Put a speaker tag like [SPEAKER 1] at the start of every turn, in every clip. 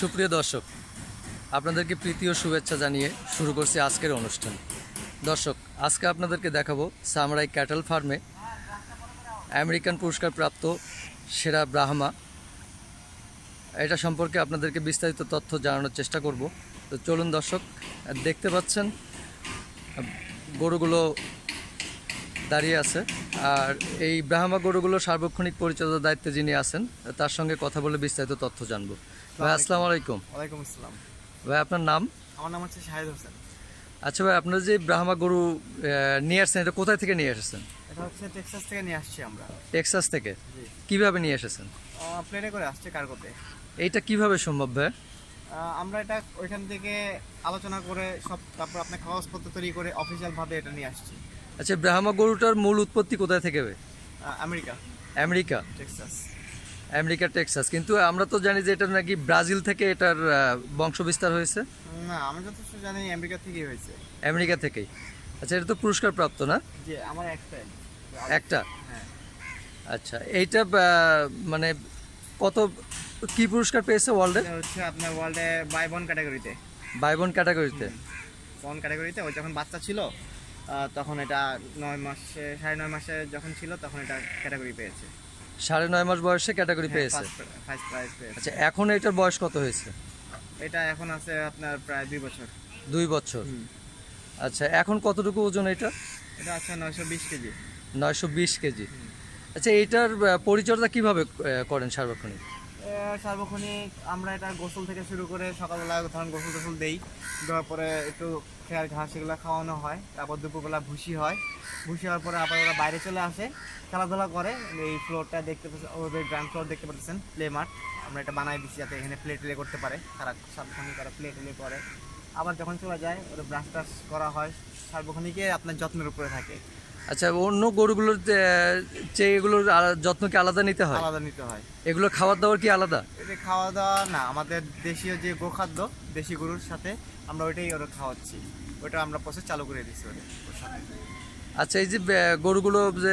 [SPEAKER 1] সুপ্রিয় দর্শক, আপনাদেরকে প্রীতি ও শুভেচ্ছা জানিয়ে শুরু করছি আজকের অনুষ্ঠান। দর্শক, আজকে আপনাদেরকে দেখাবো সামরাই ক্যাটল ফার্মে আমেরিকান পুরস্কার প্রাপ্ত সেরা ব্রাহ্মা। এটা সম্পর্কে আপনাদেরকে বিস্তারিত তথ্য জানানোর চেষ্টা করব। তো চলুন দর্শক, দেখতে পাচ্ছেন, গরুগুলো দাঁড়িয়ে আছে। আর এই ব্রাহ্মা গরুগুলো সার্বক্ষণিক পরিচর্যার দায়িত্বে যিনি আছেন তার সঙ্গে কথা বলে বিস্তারিত তথ্য জানব। ভাই আসসালামু আলাইকুম।
[SPEAKER 2] ওয়ালাইকুম আসসালাম।
[SPEAKER 1] ভাই আপনার নাম?
[SPEAKER 2] আমার নাম হচ্ছে শাহিদ হোসেন।
[SPEAKER 1] আচ্ছা ভাই আপনার যে ব্রাহ্মা গরু নিয়ে আসছেন এটা কোথায় থেকে নিয়ে এসেছেন?
[SPEAKER 2] এটা হচ্ছে টেক্সাস থেকে নিয়ে আসছি আমরা।
[SPEAKER 1] টেক্সাস থেকে? কীভাবে নিয়ে এসেছেন?
[SPEAKER 2] প্লেনে করে আসছে কার্গোতে।
[SPEAKER 1] এইটা কীভাবে সম্ভব ভাই?
[SPEAKER 2] আমরা এটা ওইখান থেকে আলোচনা করে সব তারপর আপনার কাগজপত্র তৈরি করে অফিসিয়াল ভাবে এটা নিয়ে আসছি।
[SPEAKER 1] আচ্ছা ব্রাহ্মা গরুটার মূল উৎপত্তি কোথায় থেকে
[SPEAKER 2] America.
[SPEAKER 1] America.
[SPEAKER 2] Texas.
[SPEAKER 1] America Texas. কিন্তু আমরা তো জানি যে এটা নাকি ব্রাজিল থেকে এটার বংশ বিস্তার হয়েছে।
[SPEAKER 2] না আমি যথেষ্ট জানি আমেরিকা থেকেই হয়েছে।
[SPEAKER 1] আমেরিকা থেকেই। আচ্ছা এটা তো পুরস্কার প্রাপ্ত না?
[SPEAKER 2] যে আমার একটাই
[SPEAKER 1] একটা?
[SPEAKER 2] হ্যাঁ।
[SPEAKER 1] আচ্ছা এইটা মানে কত কি পুরস্কার পেয়েছে ওয়ার্ল্ডে?
[SPEAKER 2] হচ্ছে আপনার ওয়ার্ল্ডে বাই বন ক্যাটাগরিতে
[SPEAKER 1] বাইবন ক্যাটাগরিতে
[SPEAKER 2] বন ক্যাটাগরিতে ওই যখন বাচ্চা ছিল তখন এটা নয় মাসে সাড়ে নয় মাসে যখন ছিল তখন এটা ক্যাটাগরি পেয়েছে।
[SPEAKER 1] সাড়ে নয় মাস বয়সে ক্যাটাগরি পেয়েছে?
[SPEAKER 2] ফার্স্ট প্রাইজ পেয়েছে।
[SPEAKER 1] আচ্ছা এখন এটার বয়স কত হয়েছে?
[SPEAKER 2] এটা এখন আছে আপনার প্রায় দুই বছর।
[SPEAKER 1] দুই বছর। আচ্ছা এখন কতটুকু ওজন এটা?
[SPEAKER 2] এটা আছে নয়শো বিশ কেজি।
[SPEAKER 1] নয়শো বিশ কেজি। আচ্ছা এইটার আহ, পরিচর্যা কীভাবে করেন সার্বক্ষণিক?
[SPEAKER 2] সার্বক্ষণিক আমরা এটা গোসল থেকে শুরু করে সকালবেলা ধরুন গোসল টোসল দেই। দেওয়ার পরে একটু খেয়ার ঘাস এগুলো খাওয়ানো হয়, তারপর দুপুরবেলা ভুসি হয়। ভুসি হওয়ার পরে আবার ওরা বাইরে চলে আসে, খেলাধুলা করে। এই ফ্লোরটা দেখতে ওদের গ্রাউন্ড ফ্লোর দেখতে পাচ্ছেন প্লে মাঠ আমরা এটা বানাই দিচ্ছি যাতে এখানে প্লে টেলে করতে পারে। তারা সার্বক্ষণিক তারা প্লে টেলে করে। আবার যখন চলে যায়, ওদের ব্রাশ টাশ করা হয়। সার্বক্ষণিকে আপনার যত্নের উপরে থাকে।
[SPEAKER 1] আচ্ছা অন্য গরুগুলোর চেয়ে এগুলোর যত্ন কি আলাদা নিতে হয়?
[SPEAKER 2] আলাদা নিতে হয়।
[SPEAKER 1] এগুলো খাবার দাবার কি আলাদা?
[SPEAKER 2] এটা খাওয়া দাওয়া না আমাদের দেশীয় যে গোখাদ্য দেশি গরুর সাথে আমরা ওইটাই ওরা খাওয়াচ্ছি। ওটা আমরা প্রসেস চালু করে দিচ্ছি ওদের সাথে।
[SPEAKER 1] আচ্ছা এই যে গরুগুলো যে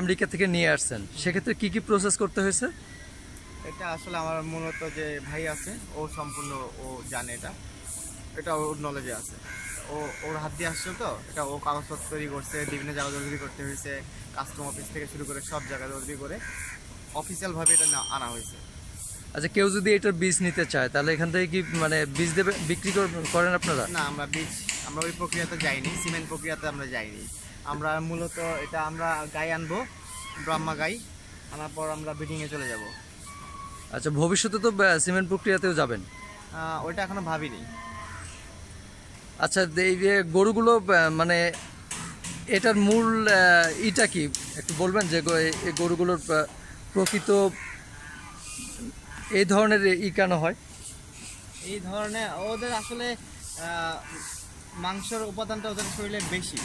[SPEAKER 1] আমেরিকা থেকে নিয়ে আসছেন সেক্ষেত্রে কি কি প্রসেস করতে হয়েছে?
[SPEAKER 2] এটা আসলে আমার মূলত যে ভাই আছে ও সম্পূর্ণ ও জানে এটা। এটা ওর নলেজে আছে। ও ওর হাত দিয়ে আসছে তো এটা ও কাগজপত্র তৈরি করছে বিভিন্ন জায়গায় দৌড়ি করতে হয়েছে কাস্টম অফিস থেকে শুরু করে সব জায়গায় দৌড়ি করে অফিসিয়ালভাবে এটা আনা হয়েছে।
[SPEAKER 1] আচ্ছা কেউ যদি এটার বীজ নিতে চায় তাহলে এখান থেকে কি মানে বীজ দেবে বিক্রি কর- করেন আপনারা?
[SPEAKER 2] না আমরা বীজ আমরা ওই প্রক্রিয়াতে যাইনি সিমেন্ট প্রক্রিয়াতে আমরা যাইনি। আমরা মূলত এটা আমরা গাই আনব ব্রহ্মা গাই আনার পর আমরা বিডিংয়ে চলে যাব।
[SPEAKER 1] আচ্ছা ভবিষ্যতে তো সিমেন্ট প্রক্রিয়াতেও যাবেন?
[SPEAKER 2] ওইটা এখনও ভাবিনি।
[SPEAKER 1] আচ্ছা এই যে গরুগুলো মানে এটার মূল ইটা কি? একটু বলবেন যে এই- গরুগুলোর প্রকৃত এই ধরনের ই কেন হয়?
[SPEAKER 2] এই ধরনের ওদের আসলে মাংসের উপাদানটা ওদের শরীরে বেশি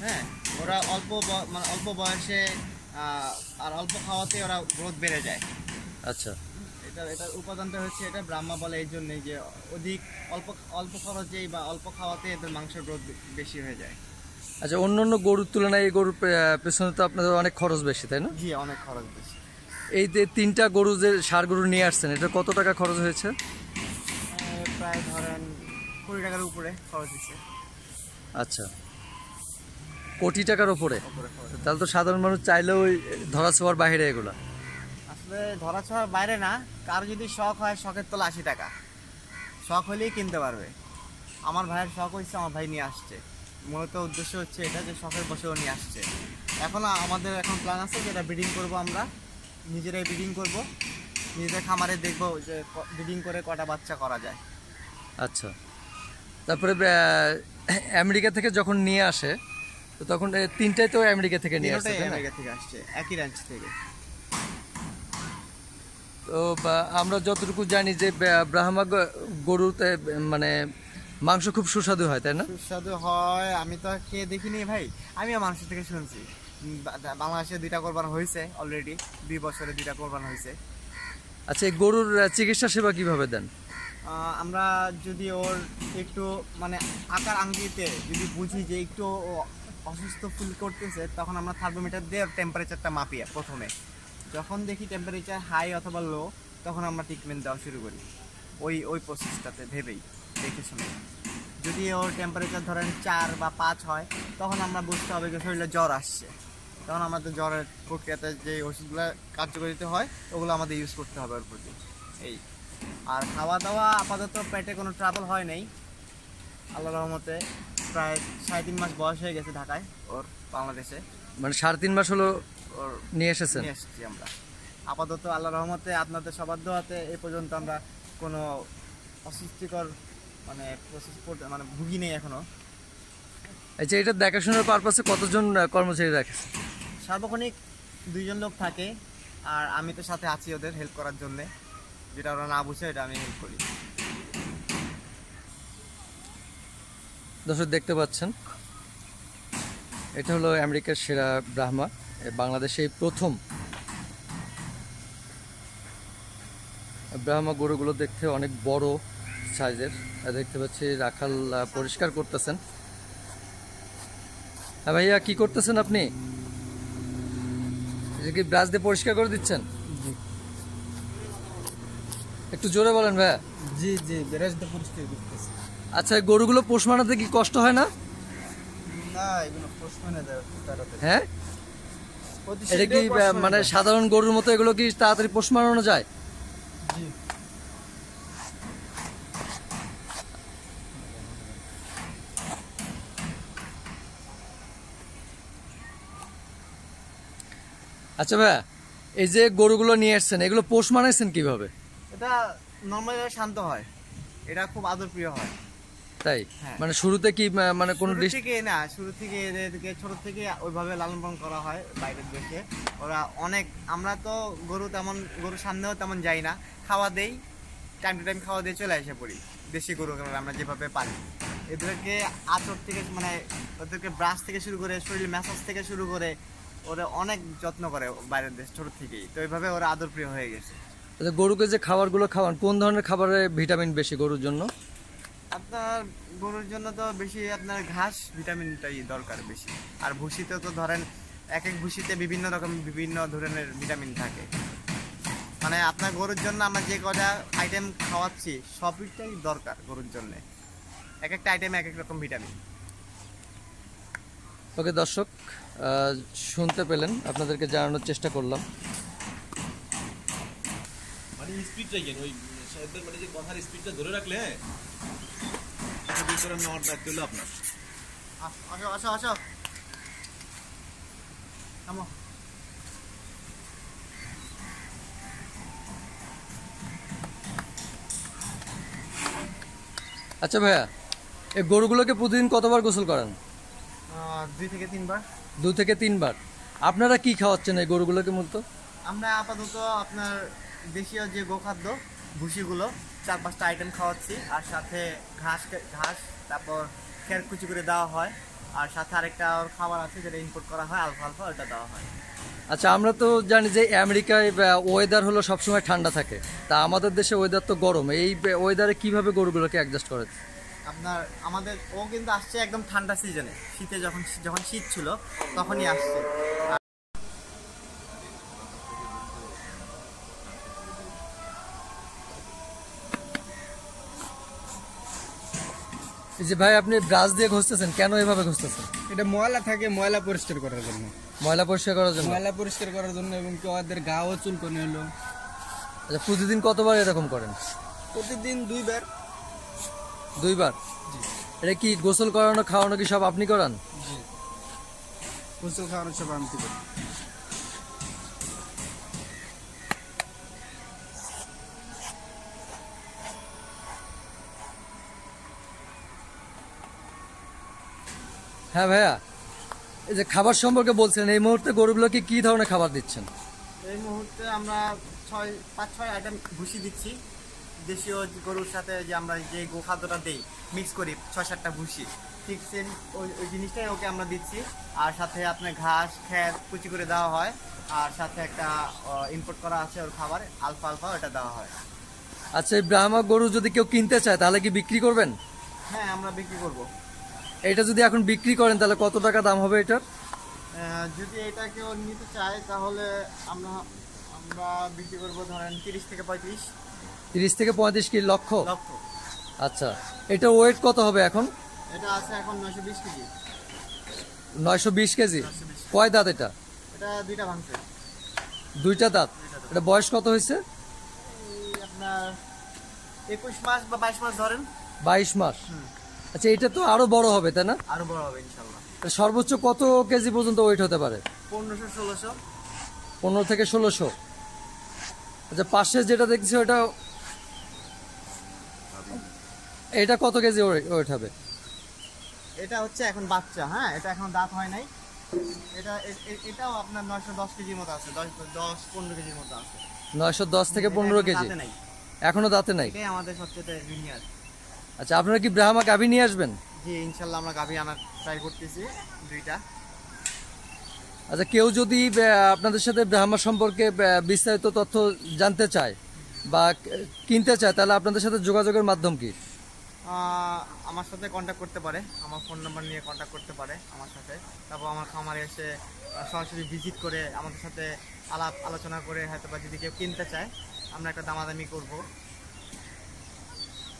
[SPEAKER 2] হ্যাঁ? ওরা অল্প মানে অল্প বয়সে আর অল্প খাওয়াতে ওরা গ্রোথ বেড়ে যায়।
[SPEAKER 1] আচ্ছা।
[SPEAKER 2] এটা এটার উপাদানটা হচ্ছে এটা ব্রাহ্মা বলে এই জন্যই যে অধিক অল্প অল্প খরচেই বা অল্প খাওয়াতে এদের মাংসের গ্রোথ বেশি হয়ে যায়।
[SPEAKER 1] আচ্ছা অন্য অন্য গরুর তুলনায় এই গরুর পেছনে তো আপনাদের অনেক খরচ বেশি তাই না?
[SPEAKER 2] জি অনেক খরচ বেশি।
[SPEAKER 1] এই যে তিনটা গরু যে সার গরু নিয়ে আসছেন এটা কত টাকা খরচ হয়েছে?
[SPEAKER 2] প্রায় ধরেন কুড়ি টাকার উপরে খরচ হয়েছে।
[SPEAKER 1] আচ্ছা। কোটি টাকার ওপরে তাহলে তো সাধারণ মানুষ চাইলেও ওই ধরা ছোঁয়ার বাইরে এগুলা।
[SPEAKER 2] আসলে ধরা ছোঁয়ার বাইরে না কার যদি শখ হয় শখের তোলা আশি টাকা। শখ হলেই কিনতে পারবে। আমার ভাইয়ের শখ হয়েছে আমার ভাই নিয়ে আসছে। মূলত উদ্দেশ্য হচ্ছে এটা যে শখের বসেও নিয়ে আসছে। এখন আমাদের এখন প্ল্যান আছে যে এটা ব্রিডিং করব আমরা। নিজেরাই ব্রিডিং করব। নিজেদের খামারে দেখব যে ব্রিডিং করে কটা বাচ্চা করা যায়।
[SPEAKER 1] আচ্ছা। তারপরে আমেরিকা থেকে যখন নিয়ে আসে তো তখন তিনটাই তো আমেরিকা থেকে নিয়ে আসছে
[SPEAKER 2] আমেরিকা থেকে আসছে। একই রাঞ্চ থেকে।
[SPEAKER 1] তো বা, আমরা যতটুকু জানি যে ব্রাহ্মা গরুতে মানে মাংস খুব সুস্বাদু হয় তাই না?
[SPEAKER 2] সুস্বাদু হয় আমি তো খেয়ে দেখিনি ভাই। আমিও মানুষের থেকে শুনছি। বাংলাদেশে দুইটা কোরবান হয়েছে অলরেডি দুই বছরে দুইটা কোরবান হয়েছে।
[SPEAKER 1] আচ্ছা এই গরুর চিকিৎসা সেবা কীভাবে দেন?
[SPEAKER 2] আমরা যদি ওর একটু মানে আকার আঙ্গিতে যদি বুঝি যে একটু অসুস্থ ফিল করতেছে তখন আমরা থার্মোমিটার দিয়ে টেম্পারেচারটা মাপি প্রথমে। যখন দেখি টেম্পারেচার হাই অথবা লো তখন আমরা ট্রিটমেন্ট দেওয়া শুরু করি। ওই ওই প্রসেসটাতে ভেবেই, দেখে শুনে। যদি ওর টেম্পারেচার ধরেন চার বা পাঁচ হয়, তখন আমরা বুঝতে হবে যে শরীরে জ্বর আসছে। তখন আমাদের জ্বরের প্রক্রিয়াতে যে ওষুধগুলো কার্যকরিত হয়, ওগুলো আমাদের ইউজ করতে হবে ওর প্রতি। এই। আর খাওয়া দাওয়া আপাতত পেটে কোনো ট্রাবল হয় নাই। আল্লাহ রহমতে প্রায় সাড়ে তিন মাস বয়স হয়ে গেছে ঢাকায়, ওর বাংলাদেশে।
[SPEAKER 1] মানে সাড়ে তিন মাস হলো নিয়ে এসেছেন?
[SPEAKER 2] নিয়ে এসেছি আমরা। আপাতত আল্লাহ রহমতে আপনাদের সবার দোয়াতে এ পর্যন্ত আমরা কোনো অস্বস্তিকর মানে মানে ভুগি নেই এখনও।
[SPEAKER 1] আচ্ছা এটা দেখাশোনার পারপাসে কতজন কর্মচারী রাখেছে
[SPEAKER 2] সার্বক্ষণিক দুইজন লোক থাকে আর আমি তো সাথে আছি ওদের হেল্প করার জন্য। যেটা ওরা না বুঝে এটা আমি হেল্প করি।
[SPEAKER 1] দর্শক দেখতে পাচ্ছেন এটা হলো আমেরিকার সেরা ব্রাহ্মা। বাংলাদেশে এই প্রথম ব্রাহ্মা গরুগুলো দেখতে অনেক বড় সাইজের। দেখতে পাচ্ছি রাখাল পরিষ্কার করতেছেন। হ্যাঁ ভাইয়া কি করতেছেন আপনি? কি ব্রাশ দিয়ে পরিষ্কার করে দিচ্ছেন? একটু জোরে বলেন ভাইয়া।
[SPEAKER 2] জি জি বেরাজ তো পরিষ্কার করতেছি।
[SPEAKER 1] আচ্ছা গরুগুলো পোষ মানাতে কি কষ্ট হয় না?
[SPEAKER 2] না এগুলো পোষ মানে
[SPEAKER 1] হ্যাঁ? এটা কি মানে সাধারণ গরুর মতো এগুলো কি তাড়াতাড়ি পোষ মানানো যায়? আচ্ছা ভাই এই যে গরুগুলো নিয়ে আসছেন এগুলো পোষ মানাইছেন কীভাবে?
[SPEAKER 2] এটা নর্মালি শান্ত হয়। এটা খুব আদর প্রিয় হয়।
[SPEAKER 1] তাই?
[SPEAKER 2] হ্যাঁ।
[SPEAKER 1] মানে শুরুতে কি মানে কোনো
[SPEAKER 2] থেকে না শুরু থেকে এদেরকে ছোট থেকে ওইভাবে লালন পালন করা হয় বাইরের দেশে। ওরা অনেক আমরা তো গরু তেমন গরুর সামনেও তেমন যাই না। খাওয়া দেই টাইম টু টাইম খাওয়া দিয়ে চলে এসে পড়ি। দেশি গরু আমরা যেভাবে পারি। এদেরকে আচর থেকে মানে ওদেরকে ব্রাশ থেকে শুরু করে শরীর ম্যাসাজ থেকে শুরু করে ওরা অনেক যত্ন করে বাইরের দেশ ছোট থেকেই। তো এইভাবে ওরা আদর প্রিয় হয়ে গেছে।
[SPEAKER 1] আচ্ছা, গরুকে যে খাবারগুলো খাওয়ান কোন ধরনের খাবারে ভিটামিন বেশি গরুর জন্য?
[SPEAKER 2] আপনার গরুর জন্য তো বেশি আপনার ঘাস ভিটামিনটাই দরকার বেশি। আর ভুসিতে তো ধরেন এক এক ভুসিতে বিভিন্ন রকম বিভিন্ন ধরনের ভিটামিন থাকে। মানে আপনার গরুর জন্য আমরা যে কটা আইটেম খাওয়াচ্ছি সবটাই দরকার গরুর জন্য। এক একটা আইটেম এক এক রকম ভিটামিন
[SPEAKER 1] ওকে দর্শক শুনতে পেলেন আপনাদেরকে জানানোর চেষ্টা করলাম।
[SPEAKER 3] মানে স্পিডটা কেন ওই সাহেবদের মানে যে কথার স্পিডটা ধরে রাখলে হ্যাঁ বের করে নেওয়ার দায়িত্ব হলো আপনার।
[SPEAKER 2] আসো আসো আসো। থামো।
[SPEAKER 1] আচ্ছা ভাইয়া এই গরুগুলোকে প্রতিদিন কতবার গোসল করান?
[SPEAKER 2] দুই থেকে তিনবার।
[SPEAKER 1] দু থেকে তিনবার। আপনারা কি খাওয়াচ্ছেন এই গরুগুলোকে মূলত?
[SPEAKER 2] আমরা আপাতত আপনার দেশীয় যে গোখাদ্য ভুসিগুলো চার পাঁচটা আইটেম খাওয়াচ্ছি আর সাথে ঘাস ঘাস তারপর খের কুচি করে দেওয়া হয় আর সাথে আরেকটা ওর খাবার আছে যেটা ইম্পোর্ট করা হয় আলফা আলফা ওটা দেওয়া হয়।
[SPEAKER 1] আচ্ছা আমরা তো জানি যে আমেরিকায় ওয়েদার হলো সবসময় ঠান্ডা থাকে। তা আমাদের দেশে ওয়েদার তো গরম। এই ওয়েদারে কীভাবে গরুগুলোকে অ্যাডজাস্ট করে?
[SPEAKER 2] আপনার আমাদের ও কিন্তু আসছে একদম ঠান্ডা সিজনে শীতে যখন যখন শীত ছিল তখনই আসছে।
[SPEAKER 1] যে ভাই আপনি ব্রাশ দিয়ে ঘষতেছেন কেন এভাবে ঘষতেছেন?
[SPEAKER 4] এটা ময়লা থাকে ময়লা পরিষ্কার করার জন্য।
[SPEAKER 1] ময়লা পরিষ্কার করার জন্য?
[SPEAKER 4] ময়লা পরিষ্কার করার জন্য এবং কি ওদের গাও চুলকনি হলো।
[SPEAKER 1] আচ্ছা প্রতিদিন কতবার এরকম করেন?
[SPEAKER 4] প্রতিদিন দুইবার।
[SPEAKER 1] দুইবার? এটা কি গোসল করানো খাওয়ানো কি সব আপনি করান?
[SPEAKER 4] গোসল খাওয়ানোর সব আমি করি।
[SPEAKER 1] হ্যাঁ ভাইয়া এই যে খাবার সম্পর্কে বলছেন এই মুহূর্তে গরুগুলোকে কি ধরনের খাবার দিচ্ছেন?
[SPEAKER 2] এই মুহূর্তে আমরা ছয় পাঁচ ছয় আইটেম ভুসি দিচ্ছি। দেশীয় গরুর সাথে যে আমরা যে গোখাদ্যটা দেই মিক্স করি ছয় সাতটা ভুসি ঠিক সেম ওই ওই জিনিসটাই ওকে আমরা দিচ্ছি। আর সাথে আপনার ঘাস খ্যার কুচি করে দেওয়া হয়। আর সাথে একটা ইম্পোর্ট করা আছে ওর খাবার আলফা আলফা ওটা দেওয়া হয়।
[SPEAKER 1] আচ্ছা এই ব্রাহ্মা গরু যদি কেউ কিনতে চায় তাহলে কি বিক্রি করবেন?
[SPEAKER 2] হ্যাঁ আমরা বিক্রি করব।
[SPEAKER 1] এটা যদি এখন বিক্রি করেন তাহলে কত টাকা দাম হবে এটার?
[SPEAKER 2] যদি এটা কেউ নিতে চায় তাহলে আমরা আমরা বিক্রি করব ধরেন তিরিশ থেকে পঁয়ত্রিশ।
[SPEAKER 1] তিরিশ থেকে পঁয়ত্রিশ কেজি লক্ষ?
[SPEAKER 2] লক্ষ।
[SPEAKER 1] আচ্ছা এটা ওয়েট কত হবে এখন?
[SPEAKER 2] এটা আছে এখন নয়শো বিশ কেজি।
[SPEAKER 1] নয়শো বিশ কেজি? কয় দাঁত এটা?
[SPEAKER 2] এটা দুইটা ভাঙছে।
[SPEAKER 1] দুইটা দাঁত। এটা বয়স কত হয়েছে?
[SPEAKER 2] আপনার একুশ মাস বা বাইশ মাস ধরেন।
[SPEAKER 1] বাইশ মাস। আচ্ছা এটা তো আরও বড় হবে তাই না?
[SPEAKER 2] আরও বড় হবে ইনশাল্লাহ।
[SPEAKER 1] সর্বোচ্চ কত কেজি পর্যন্ত ওয়েট হতে পারে?
[SPEAKER 2] পনেরোশো ষোলোশো।
[SPEAKER 1] পনেরো থেকে ষোলোশো। আচ্ছা পাশে যেটা দেখছি ওটা এটা কত কেজি ওয়েট হবে?
[SPEAKER 2] এটা হচ্ছে এখন বাচ্চা হ্যাঁ? এটা এখন দাঁত হয় নাই। এটা এটাও আপনার নয়শো দশ কেজির মতো আছে দশ দশ পনেরো কেজির মতো আছে।
[SPEAKER 1] নয়শো দশ থেকে পনেরো কেজি?
[SPEAKER 2] দাঁতে নাই।
[SPEAKER 1] এখনও দাঁতে নাই?
[SPEAKER 2] এটাই আমাদের সবচেয়ে জুনিয়র
[SPEAKER 1] আচ্ছা আপনারা কি ব্রাহ্মা গাভী নিয়ে আসবেন?
[SPEAKER 2] জি ইনশাল্লাহ আমরা গাভি আনার ট্রাই করতেছি দুইটা।
[SPEAKER 1] আচ্ছা কেউ যদি আপনাদের সাথে ব্রাহ্মা সম্পর্কে বিস্তারিত তথ্য জানতে চায় বা কিনতে চায় তাহলে আপনাদের সাথে যোগাযোগের মাধ্যম কি?
[SPEAKER 2] আমার সাথে কন্ট্যাক্ট করতে পারে আমার ফোন নাম্বার নিয়ে কন্ট্যাক্ট করতে পারে আমার সাথে। তারপর আমার খামারে এসে সরাসরি ভিজিট করে আমাদের সাথে আলাপ আলোচনা করে হয়তো বা যদি কেউ কিনতে চায় আমরা একটা দামাদামি করব।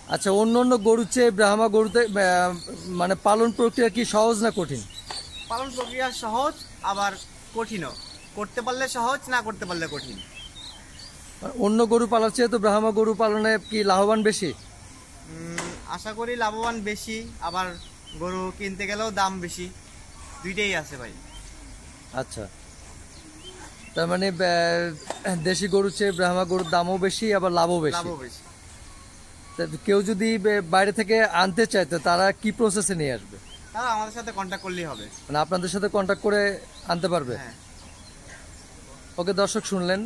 [SPEAKER 1] আচ্ছা অন্য অন্য গরুর চেয়ে ব্রাহ্মা গরুতে মানে পালন প্রক্রিয়া কি সহজ না কঠিন?
[SPEAKER 2] পালন প্রক্রিয়া সহজ আবার কঠিনও। করতে পারলে সহজ না করতে পারলে কঠিন।
[SPEAKER 1] অন্য গরু পালার চেয়ে তো ব্রাহ্মা গরু পালনে কি লাভবান বেশি?
[SPEAKER 2] আশা করি লাভবান বেশি আবার গরু কিনতে গেলেও দাম বেশি। দুইটাই আছে ভাই।
[SPEAKER 1] আচ্ছা। তার মানে দেশি গরুর চেয়ে ব্রাহ্মা গরুর দামও বেশি আবার লাভও বেশি।
[SPEAKER 2] লাভও বেশি।
[SPEAKER 1] কেউ যদি বাইরে থেকে আনতে চায় তো তারা কি প্রসেসে নিয়ে আসবে?
[SPEAKER 2] তাহলে আমাদের সাথে কন্ট্যাক্ট করলেই হবে।
[SPEAKER 1] মানে আপনাদের সাথে কন্ট্যাক্ট করে আনতে পারবে?
[SPEAKER 2] হ্যাঁ।
[SPEAKER 1] ওকে দর্শক শুনলেন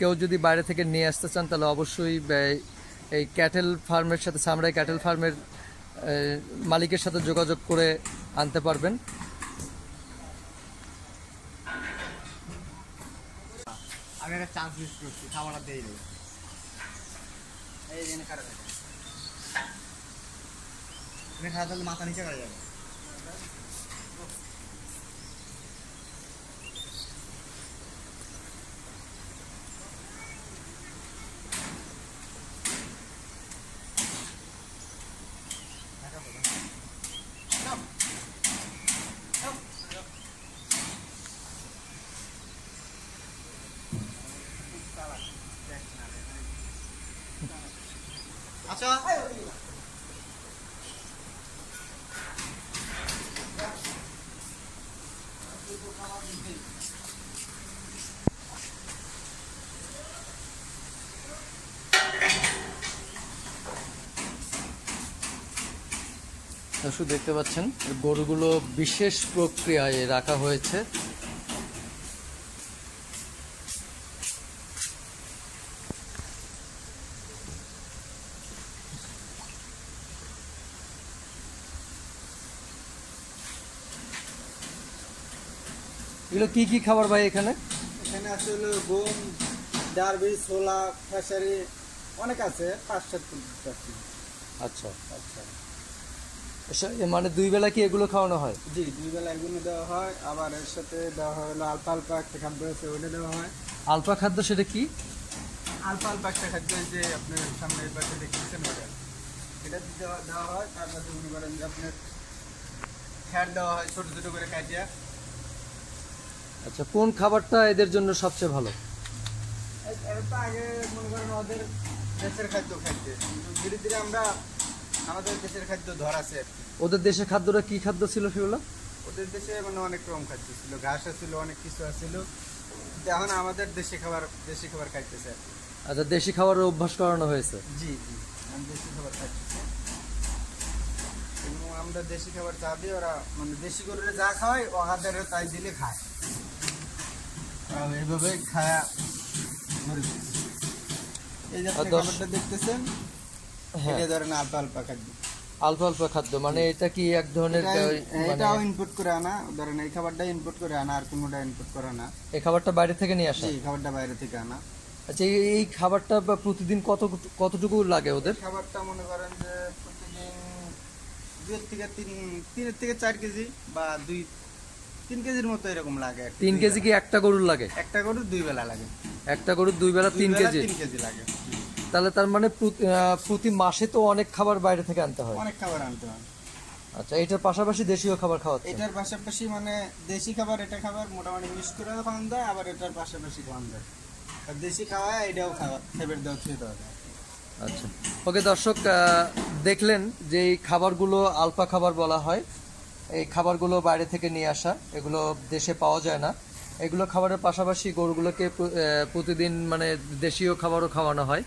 [SPEAKER 1] কেউ যদি বাইরে থেকে নিয়ে আসতে চান তাহলে অবশ্যই এই ক্যাটেল ফার্মের সাথে সামরাই ক্যাটেল ফার্মের মালিকের সাথে যোগাযোগ করে আনতে পারবেন।
[SPEAKER 2] আমি একটা চান্স মিস করছি খাবারটা দেই নেই। এই এখানে খারাপ তাহলে মাথা নিচে করা যাবে আচ্ছা
[SPEAKER 1] দর্শক দেখতে পাচ্ছেন গরুগুলো বিশেষ প্রক্রিয়ায় রাখা হয়েছে। এগুলো কি কি খাবার ভাই এখানে?
[SPEAKER 4] এখানে আছে হলো গম ডারবি ছোলা খেসারি অনেক আছে পাঁচ সাত
[SPEAKER 1] আচ্ছা আচ্ছা। মানে দুই বেলা কি এগুলো খাওয়ানো হয়?
[SPEAKER 4] জি দুই বেলা এগুলো দেওয়া হয়। আবার এর সাথে দেওয়া হয় হলো আলপা আলপা একটা খাদ্য আছে ওইটা দেওয়া হয়।
[SPEAKER 1] আলফা খাদ্য সেটা কি?
[SPEAKER 4] আলপা আলপা একটা খাদ্য যে আপনার সামনে পাশে দেখতেছেন ওটা। এটা দেওয়া দেওয়া হয় তার সাথে মনে করেন যে আপনার ফ্যাট দেওয়া হয় ছোট ছোট করে কাটিয়া।
[SPEAKER 1] আচ্ছা কোন খাবারটা এদের জন্য সবচেয়ে ভালো?
[SPEAKER 4] এটা আগে মনে করেন ওদের দেশের খাদ্য খাইতে। ধীরে ধীরে আমরা আমাদের দেশের খাদ্য কি।
[SPEAKER 1] ওদের দেশে খাদ্যটা কি খাদ্য ছিল সেগুলো?
[SPEAKER 4] ওদের দেশে মানে অনেক রকম খাদ্য ছিল। ঘাস ছিল অনেক কিছু আছিল। এখন আমাদের দেশি খাবার দেশি খাবার খাইতেছে
[SPEAKER 1] আচ্ছা দেশি খাবারের অভ্যাস করানো হয়েছে।
[SPEAKER 4] জি জি। আমি দেশি খাবার খাইতেছে। এবং আমরা দেশি খাবার চা দিই ওরা মানে দেশি গরুরে যা খাওয়াই ওহাদের তাই দিলে খায়। এইভাবে খায়া এই যে খাবারটা দেখতেছেন এটা ধরেন আলপা আলপা খাদ্য।
[SPEAKER 1] আলফা আলফা খাদ্য মানে এটা কি এক ধরনের মানে
[SPEAKER 4] এটাও ইনপুট করে আনা ধরেন এই খাবারটা ইনপুট করে আনা আর কোনোটা ইনপুট করে আনা।
[SPEAKER 1] এই খাবারটা বাইরে থেকে নিয়ে আসা?
[SPEAKER 4] জি খাবারটা বাইরে থেকে আনা।
[SPEAKER 1] আচ্ছা এই- এই খাবারটা প্রতিদিন কত কতটুকু লাগে ওদের?
[SPEAKER 4] খাবারটা মনে করেন যে প্রতিদিন দুই থেকে তিন তিনের থেকে চার কেজি বা দুই তিন কেজির মতো এরকম লাগে
[SPEAKER 1] তিন কেজি কি একটা গরুর লাগে?
[SPEAKER 4] একটা গরু দুই বেলা লাগে।
[SPEAKER 1] একটা গরুর দুই বেলা তিন কেজি?
[SPEAKER 4] তিন কেজি লাগে।
[SPEAKER 1] তাহলে তার মানে প্রতি- মাসে তো অনেক খাবার বাইরে থেকে আনতে হয়।
[SPEAKER 4] অনেক খাবার আনতে হয়।
[SPEAKER 1] আচ্ছা এটার পাশাপাশি দেশীয় খাবার খাওয়াচ্ছে
[SPEAKER 4] এটার পাশাপাশি মানে দেশি খাবার এটা খাবার মোটামুটি মিক্স করে খাওয়ান দেয় আবার এটার পাশাপাশি খাওয়ান দেয় আর দেশি খাওয়া এটাও খাওয়া ফেভার দেওয়া খেয়ে দেওয়া যায়।
[SPEAKER 1] আচ্ছা। ওকে দর্শক দেখলেন যে এই খাবারগুলো আলফা খাবার বলা হয়। এই খাবারগুলো বাইরে থেকে নিয়ে আসা এগুলো দেশে পাওয়া যায় না। এগুলো খাবারের পাশাপাশি গরুগুলোকে প্রতিদিন মানে দেশীয় খাবারও খাওয়ানো হয়।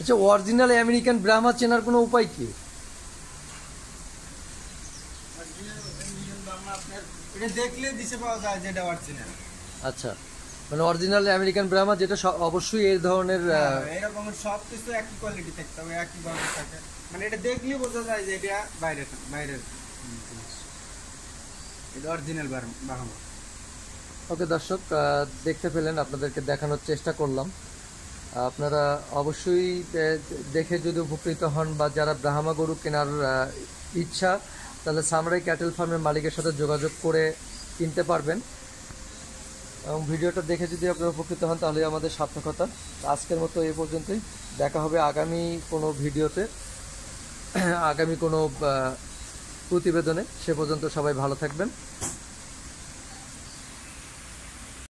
[SPEAKER 1] আচ্ছা অরিজিনাল আমেরিকান ব্রাহ্মা চেনার কোনো উপায় কি? আচ্ছা মানে অরিজিনাল আমেরিকান ব্রাহ্মা যেটা অবশ্যই এই ধরনের
[SPEAKER 4] এরকম সব কিছু একই কোয়ালিটি থাকতে হবে একই ভাবে থাকে। মানে এটা দেখলেই বোঝা যায় যে এটা বাইরে বাইরের। এটা অরিজিনাল বাহামা
[SPEAKER 1] ওকে দর্শক দেখতে পেলেন, আপনাদেরকে দেখানোর চেষ্টা করলাম। আপনারা অবশ্যই দেখে যদি উপকৃত হন বা যারা ব্রাহ্মা গরু কেনার ইচ্ছা, তাহলে সামরাই ক্যাটেল ফার্মের মালিকের সাথে যোগাযোগ করে কিনতে পারবেন। এবং ভিডিওটা দেখে যদি আপনারা উপকৃত হন, তাহলে আমাদের সার্থকতা। আজকের মতো এই পর্যন্তই। দেখা হবে আগামী কোনো ভিডিওতে, আগামী কোনো প্রতিবেদনে। সে পর্যন্ত সবাই ভালো থাকবেন।